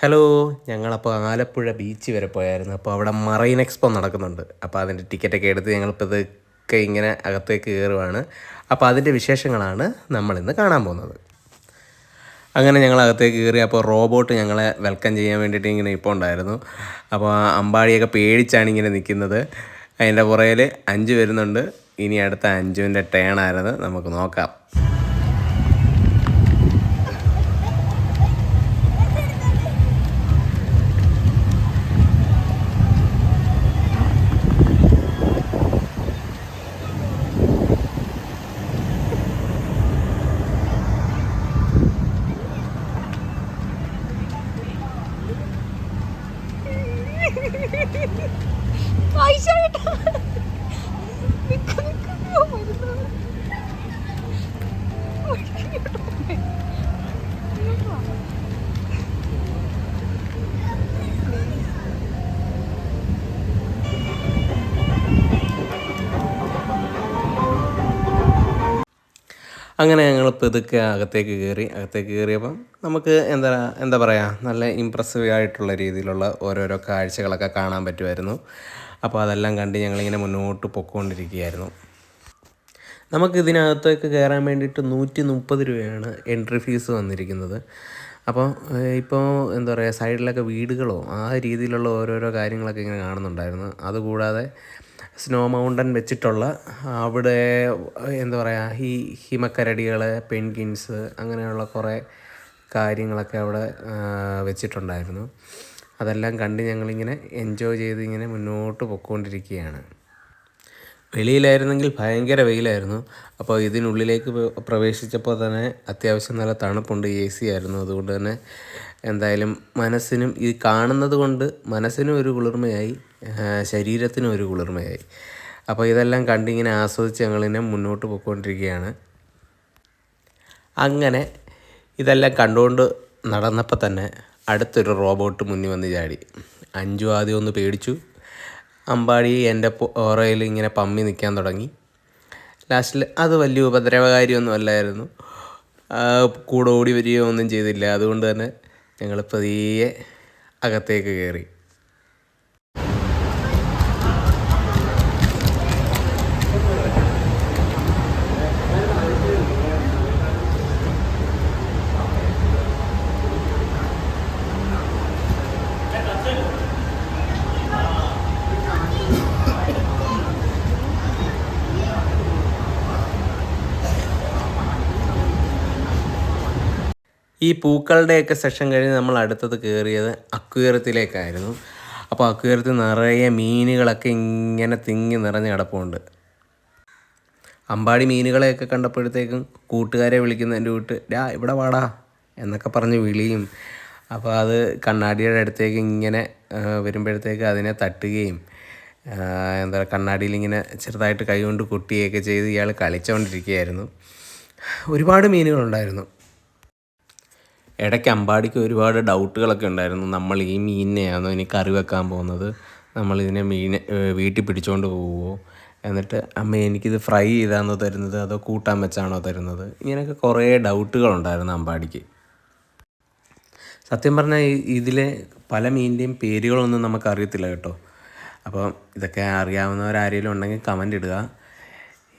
Hello ഞങ്ങളപ്പോൾ Alappuzha beach വരെ പോയായിരുന്നു. അപ്പോൾ അവിടെ മറൈൻ എക്സ്പോ നടക്കുന്നുണ്ട്. അപ്പോൾ അതിന്റെ ടിക്കറ്റൊക്കെ എടുത്ത് ഞങ്ങളിപ്പോൾ ഇതൊക്കെ ഇങ്ങനെ അകത്തേക്ക് കയറുവാണ് അപ്പോൾ അതിന്റെ വിശേഷങ്ങളാണ് നമ്മളിന്ന് കാണാൻ പോകുന്നത്. അങ്ങനെ ഞങ്ങൾ അകത്തേക്ക് കയറി അപ്പോൾ റോബോട്ട് ഞങ്ങളെ വെൽക്കം ചെയ്യാൻ വേണ്ടിയിട്ട് ഇങ്ങനെ ഇപ്പോൾ ഉണ്ടായിരുന്നു. അപ്പോൾ അമ്പാടിയൊക്കെ പേടിച്ചാണ് ഇങ്ങനെ നിൽക്കുന്നത് അതിന്റെ പുറകിൽ അഞ്ച് വരുന്നുണ്ട്. ഇനി അടുത്ത അഞ്ചുവിന്റെ ടേണായിരുന്നു നമുക്ക് നോക്കാം. പൈസ കിട്ടാ അങ്ങനെ ഞങ്ങൾ പതുക്കെ അകത്തേക്ക് കയറി അകത്തേക്ക് കയറിയപ്പം നമുക്ക് എന്താ എന്താ പറയുക നല്ല ഇമ്പ്രസീവ് ആയിട്ടുള്ള രീതിയിലുള്ള ഓരോരോ കാഴ്ചകളൊക്കെ കാണാൻ പറ്റുമായിരുന്നു. അപ്പോൾ അതെല്ലാം കണ്ട് ഞങ്ങളിങ്ങനെ മുന്നോട്ട് പൊക്കോണ്ടിരിക്കുകയായിരുന്നു. നമുക്ക് ഇതിനകത്തേക്ക് കയറാൻ വേണ്ടിയിട്ട് നൂറ്റി മുപ്പത് രൂപയാണ് എൻട്രി ഫീസ് വന്നിരിക്കുന്നത് അപ്പോൾ ഇപ്പോൾ എന്താ പറയുക സൈഡിലൊക്കെ വീടുകളോ ആ രീതിയിലുള്ള ഓരോരോ കാര്യങ്ങളൊക്കെ ഇങ്ങനെ കാണുന്നുണ്ടായിരുന്നു. അതുകൂടാതെ സ്നോ മൗണ്ടൻ വെച്ചിട്ടുള്ള അവിടെ എന്താ പറയുക ഈ ഹിമക്കരടികൾ പെൻഗിൻസ് അങ്ങനെയുള്ള കുറേ കാര്യങ്ങളൊക്കെ അവിടെ വെച്ചിട്ടുണ്ടായിരുന്നു. അതെല്ലാം കണ്ട് ഞങ്ങളിങ്ങനെ എൻജോയ് ചെയ്ത് ഇങ്ങനെ മുന്നോട്ട് പൊയ്ക്കൊണ്ടിരിക്കുകയാണ് വെളിയിലായിരുന്നെങ്കിൽ ഭയങ്കര വെയിലായിരുന്നു. അപ്പോൾ ഇതിനുള്ളിലേക്ക് പ്ര- പ്രവേശിച്ചപ്പോൾ തന്നെ അത്യാവശ്യം നല്ല തണുപ്പുണ്ട് എ സി ആയിരുന്നു. അതുകൊണ്ട് തന്നെ എന്തായാലും മനസ്സിനും ഇത് കാണുന്നത് കൊണ്ട് മനസ്സിനും ഒരു കുളിർമയായി ശരീരത്തിനും ഒരു കുളിർമയായി. അപ്പോൾ ഇതെല്ലാം കണ്ടിങ്ങനെ ആസ്വദിച്ച് ഞങ്ങളിങ്ങനെ മുന്നോട്ട് പോയിക്കൊണ്ടിരിക്കുകയാണ്. അങ്ങനെ ഇതെല്ലാം കണ്ടുകൊണ്ട് നടന്നപ്പോൾ തന്നെ അടുത്തൊരു റോബോട്ട് മുന്നിൽ വന്ന് ചാടി. അഞ്ചു ആദ്യം ഒന്ന് പേടിച്ചു. അമ്പാടി എന്റെ ഓറയിൽ ഇങ്ങനെ പമ്മി നിൽക്കാൻ തുടങ്ങി. ലാസ്റ്റിൽ അത് വലിയ ഉപദ്രവകാരിയൊന്നും അല്ലായിരുന്നു. കൂടെ ഓടി വരികയോ ഒന്നും ചെയ്തില്ല. അതുകൊണ്ട് തന്നെ ഞങ്ങൾ പതിയെ അകത്തേക്ക് കയറി. ഈ പൂക്കളുടെയൊക്കെ സെഷൻ കഴിഞ്ഞ് നമ്മൾ അടുത്തത് കയറിയത് അക്വേറിയത്തിലേക്കായിരുന്നു. അപ്പോൾ അക്വേറിയത്തിൽ നിറയെ മീനുകളൊക്കെ ഇങ്ങനെ തിങ്ങി നിറഞ്ഞ് കിടപ്പുണ്ട്. അമ്പാടി മീനുകളെയൊക്കെ കണ്ടപ്പോഴത്തേക്കും കൂട്ടുകാരെ വിളിക്കുന്നതിന്റെ കൂട്ട് ഡാ ഇവിടെ വാടാ എന്നൊക്കെ പറഞ്ഞ് വിളിയും. അപ്പോൾ അത് കണ്ണാടിയുടെ അടുത്തേക്ക് ഇങ്ങനെ വരുമ്പോഴത്തേക്ക് അതിനെ തട്ടുകയും എന്താ കണ്ണാടിയിൽ ഇങ്ങനെ ചെറുതായിട്ട് കൈകൊണ്ട് കുട്ടിയൊക്കെ ചെയ്ത് ഇയാൾ കളിച്ചുകൊണ്ടിരിക്കുകയായിരുന്നു. ഒരുപാട് മീനുകളുണ്ടായിരുന്നു. ഇടയ്ക്ക് അമ്പാടിക്ക് ഒരുപാട് ഡൗട്ടുകളൊക്കെ ഉണ്ടായിരുന്നു. നമ്മൾ ഈ മീനിനെയാണോ ഇനി കറി വെക്കാൻ പോകുന്നത്? നമ്മൾ ഇതിനെ മീനെ വീട്ടിൽ പിടിച്ചുകൊണ്ട് പോവുമോ എന്നിട്ട് അമ്മ എനിക്കിത് ഫ്രൈ ചെയ്താണോ തരുന്നത്? അതോ കൂട്ടാൻ വെച്ചാണോ തരുന്നത്? ഇങ്ങനെയൊക്കെ കുറേ ഡൗട്ടുകളുണ്ടായിരുന്നു അമ്പാടിക്ക്. സത്യം പറഞ്ഞാൽ ഇതിലെ പല മീനിന്റെയും പേരുകളൊന്നും നമുക്കറിയത്തില്ല കേട്ടോ. അപ്പം ഇതൊക്കെ അറിയാവുന്നവരാരെങ്കിലും ഉണ്ടെങ്കിൽ കമന്റ് ഇടുക.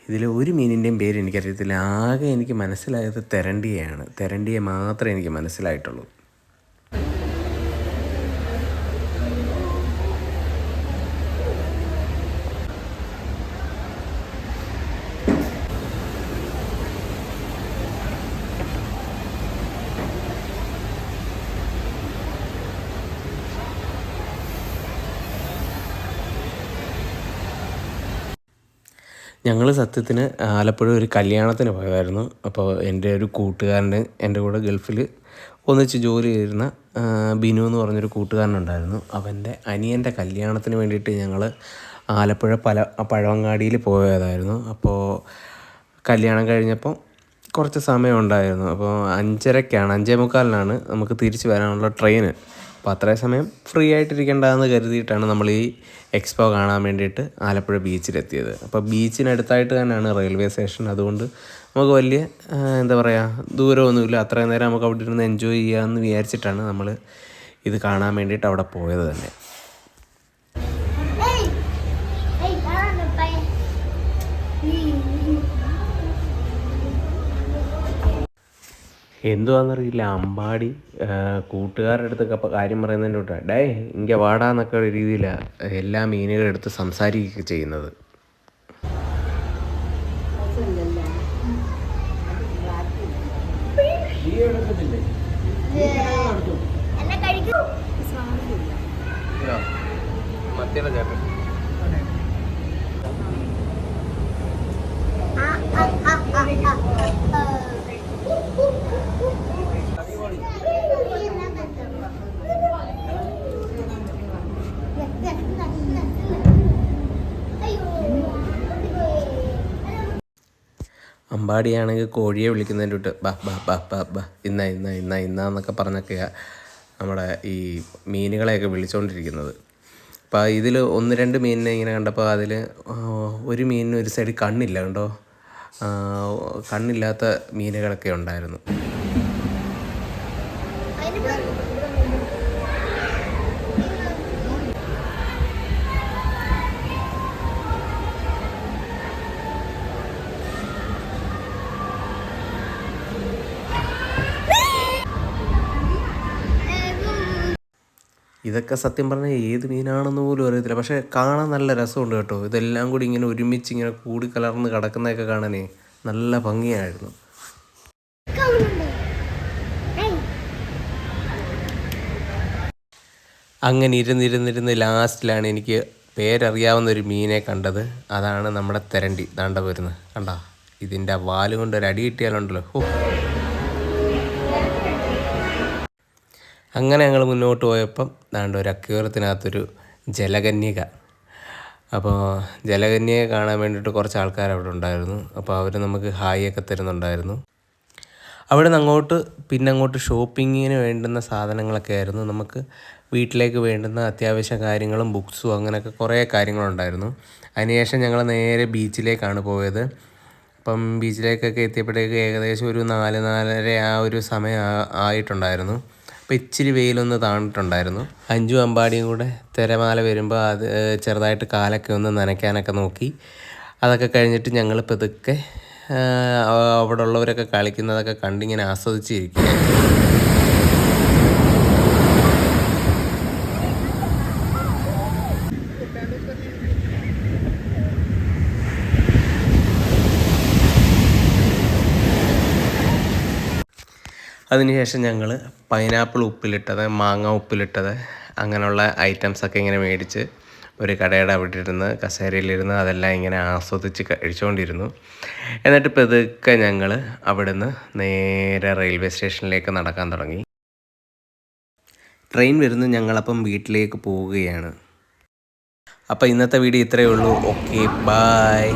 ഇതിൽ ഒരു മീനിന്റെയും പേര് എനിക്കറിയത്തില്ല. ആകെ എനിക്ക് മനസ്സിലായത് തെരണ്ടിയാണ് തെരണ്ടിയെ മാത്രമേ എനിക്ക് മനസ്സിലായിട്ടുള്ളൂ. ഞങ്ങൾ സത്യത്തിന് ആലപ്പുഴ ഒരു കല്യാണത്തിന് പോയതായിരുന്നു. അപ്പോൾ എന്റെ ഒരു കൂട്ടുകാരന്റെ എന്റെ കൂടെ ഗൾഫിൽ ഒന്നിച്ച് ജോലി ചെയ്തിരുന്ന ബിനു എന്ന് പറഞ്ഞൊരു കൂട്ടുകാരനുണ്ടായിരുന്നു അവന്റെ അനിയന്റെ കല്യാണത്തിന് വേണ്ടിയിട്ട് ഞങ്ങൾ ആലപ്പുഴ പല പഴവങ്ങാടിയിൽ പോയതായിരുന്നു. അപ്പോൾ കല്യാണം കഴിഞ്ഞപ്പം കുറച്ച് സമയം ഉണ്ടായിരുന്നു. അപ്പോൾ അഞ്ചരക്കാണ് അഞ്ചേ മുക്കാലിനാണ് നമുക്ക് തിരിച്ച് വരാനുള്ള ട്രെയിന്. അപ്പോൾ അത്രേ സമയം ഫ്രീ ആയിട്ടിരിക്കേണ്ടതെന്ന് കരുതിയിട്ടാണ് നമ്മൾ ഈ എക്സ്പോ കാണാൻ വേണ്ടിയിട്ട് ആലപ്പുഴ ബീച്ചിലെത്തിയത് അപ്പോൾ ബീച്ചിനടുത്തായിട്ട് തന്നെയാണ് റെയിൽവേ സ്റ്റേഷൻ അതുകൊണ്ട് നമുക്ക് വലിയ എന്താ പറയുക ദൂരമൊന്നുമില്ല. അത്രയും നേരം നമുക്ക് അവിടെ ഇരുന്ന് എൻജോയ് ചെയ്യാമെന്ന് വിചാരിച്ചിട്ടാണ് നമ്മൾ ഇത് കാണാൻ വേണ്ടിയിട്ട് അവിടെ പോയത് തന്നെ. എന്തുവാണെന്നറിയില്ല അമ്പാടി കൂട്ടുകാരുടെ അടുത്തൊക്കെ അപ്പോൾ കാര്യം പറയുന്നതിന്റെ കൂട്ടാ ഡേ ഇங்கே വാടാന്നൊക്കെ ഒരു രീതിയിലാണ് എല്ലാ മീനുകളും എടുത്ത് സംസാരിക്കുകയൊക്കെ ചെയ്യുന്നത്. മത്തിയുടെ ചേട്ടൻ. അമ്പാടിയാണെങ്കിൽ കോഴിയെ വിളിക്കുന്നതിന്റെ തൊട്ട് ബാ ബാ ബാ ബാ ബാ. ഇന്ന ഇന്ന ഇന്ന ഇന്ന എന്നൊക്കെ നമ്മുടെ ഈ മീനുകളെയൊക്കെ വിളിച്ചുകൊണ്ടിരിക്കുന്നത് അപ്പോൾ ഇതിൽ ഒന്ന് രണ്ട് മീനിനെ ഇങ്ങനെ കണ്ടപ്പോൾ അതിൽ ഒരു മീനിന് ഒരു സൈഡിൽ കണ്ണില്ല കണ്ടോ? കണ്ണില്ലാത്ത മീനുകളൊക്കെ ഉണ്ടായിരുന്നു. ഇതൊക്കെ സത്യം പറഞ്ഞാൽ ഏത് മീനാണെന്ന് പോലും അറിയത്തില്ല. പക്ഷേ കാണാൻ നല്ല രസമുണ്ട് കേട്ടോ. ഇതെല്ലാം കൂടി ഇങ്ങനെ ഒരുമിച്ച് ഇങ്ങനെ കൂടി കലർന്ന് കിടക്കുന്നതൊക്കെ കാണാനേ നല്ല ഭംഗിയായിരുന്നു. അങ്ങനെ ഇരുന്നിരുന്നിരുന്ന് ലാസ്റ്റിലാണ് എനിക്ക് പേരറിയാവുന്ന ഒരു മീനെ കണ്ടത്. അതാണ് നമ്മുടെ തെരണ്ടി. ദാണ്ട വരുന്നത് കണ്ട? ഇതിന്റെ വാൽ കൊണ്ട് ഒരു അടി കിട്ടിയാലുണ്ടല്ലോ. ഓ അങ്ങനെ ഞങ്ങൾ മുന്നോട്ട് പോയപ്പം ദാണ്ട് ഒരു അക്യൂറത്തിനകത്തൊരു ജലകന്യക. അപ്പോൾ ജലകന്യയെ കാണാൻ വേണ്ടിയിട്ട് കുറച്ച് ആൾക്കാർ അവിടെ ഉണ്ടായിരുന്നു. അപ്പോൾ അവർ നമുക്ക് ഹായ് ഒക്കെ തരുന്നുണ്ടായിരുന്നു. അവിടെ നിന്ന് അങ്ങോട്ട് പിന്നെ അങ്ങോട്ട് ഷോപ്പിങ്ങിന് വേണ്ടുന്ന സാധനങ്ങളൊക്കെ ആയിരുന്നു. നമുക്ക് വീട്ടിലേക്ക് വേണ്ടുന്ന അത്യാവശ്യ കാര്യങ്ങളും ബുക്സും അങ്ങനെയൊക്കെ കുറേ കാര്യങ്ങളുണ്ടായിരുന്നു. അതിനുശേഷം ഞങ്ങൾ നേരെ ബീച്ചിലേക്കാണ് പോയത്. അപ്പം ബീച്ചിലേക്കൊക്കെ എത്തിയപ്പോഴേക്ക് ഏകദേശം ഒരു നാല് നാലര ആ ഒരു സമയം ആയിട്ടുണ്ടായിരുന്നു. അപ്പോൾ ഇച്ചിരി വെയിലൊന്ന് താണിട്ടുണ്ടായിരുന്നു അഞ്ചു അമ്പാടിയും കൂടെ തിരമാല വരുമ്പോൾ അത് ചെറുതായിട്ട് കാലൊക്കെ ഒന്ന് നനയ്ക്കാനൊക്കെ നോക്കി. അതൊക്കെ കഴിഞ്ഞിട്ട് ഞങ്ങൾ പതുക്കെ അവിടെ ഉള്ളവരൊക്കെ കളിക്കുന്നതൊക്കെ കണ്ടിങ്ങനെ ആസ്വദിച്ചിരിക്കുകയായിരുന്നു അതിനുശേഷം ഞങ്ങൾ പൈനാപ്പിൾ ഉപ്പിലിട്ടത് മാങ്ങ ഉപ്പിലിട്ടത് അങ്ങനെയുള്ള ഐറ്റംസൊക്കെ ഇങ്ങനെ മേടിച്ച് ഒരു കടയുടെ അവിടെ ഇരുന്ന് കസേരയിലിരുന്ന് അതെല്ലാം ഇങ്ങനെ ആസ്വദിച്ച് കഴിച്ചുകൊണ്ടിരുന്നു എന്നിട്ട് പതുക്കെ ഞങ്ങൾ അവിടുന്ന് നേരെ റെയിൽവേ സ്റ്റേഷനിലേക്ക് നടക്കാൻ തുടങ്ങി. ട്രെയിൻ വരുന്നു ഞങ്ങളപ്പം വീട്ടിലേക്ക് പോവുകയാണ്. അപ്പോൾ ഇന്നത്തെ വീഡിയോ ഇത്രയേ ഉള്ളൂ. Okay bye.